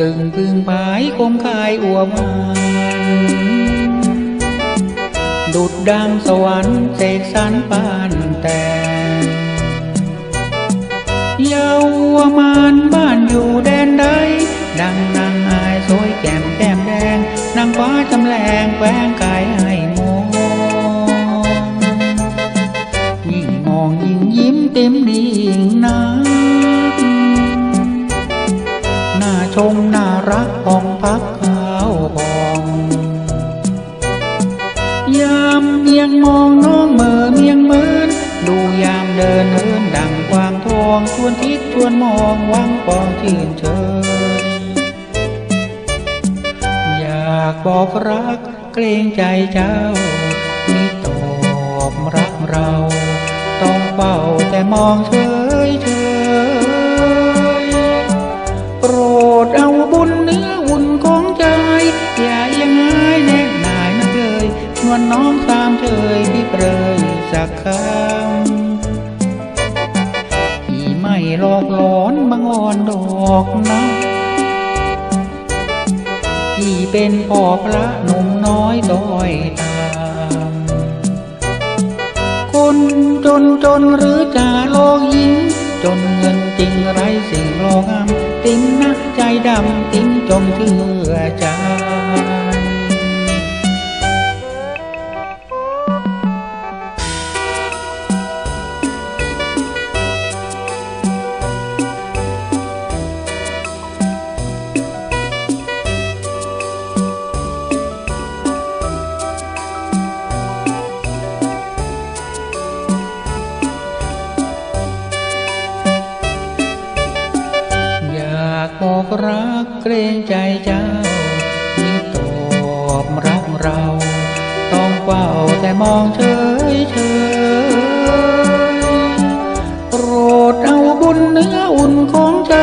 ตึงพึ่งพายคมคายอัวหวานดุดดังสวรรค์เสกสรรปานแต่เยาวมานบ้านอยู่แดนใด ดังนางอายสวยแก้มแก้มแดง นางฟ้าจำแรงแฝงกายให้มองยิ่งมองยิ่งยิ้มเต็มดิ่ง ชมน่ารักผ่องพักขาวผ่องยามเมียงมองน้องเมื่อเมียงเหมือนดูยามเดินเหินดังกวางทองชวนคิดชวนมองหวังปองชื่เชยอยากบอกรักเกรงใจเจ้ามิตอบรักเรา ต้องเฝ้าแต่มองเฉย เลยนวลน้องตามเชยพี่เปรยสักคำพี่ไม่หลอกหลอนบังอ่อนดอกนะพี่เป็นพ่อพระหนุ่มน้อยต้อยตามคนจนจนหรือจะโลกหญิงจนเงินจริงไรสิ่งโลกงามติ้มนักใจดำติ้มจงเชื่อใจ บอกรักเกรงใจเจ้ามิตอบรักเรา ต้องเฝ้าแต่มองเฉยเฉยโปรดเอาบุญเนื้ออุ่นของใจ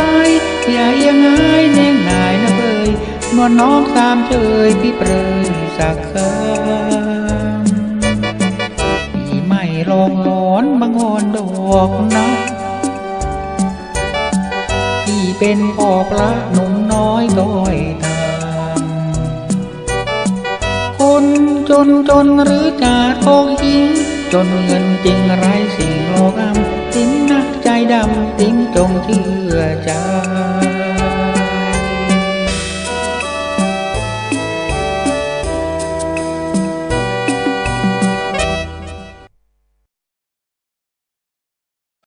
อย่ายังไงเน่งนายนะเบยนวลน้องตามเชยพี่เปรยสักคำพี่ไม่ลองหลอนบังอ่อนดอกนะ เป็นพ่อพระหนุ่มน้อยด้อยตามคนจนจนหรือจาทองหิงจนเงินจริงไรสิ่งโลกอัมติ้มนักใจดำติ้มจงเชื่อใจ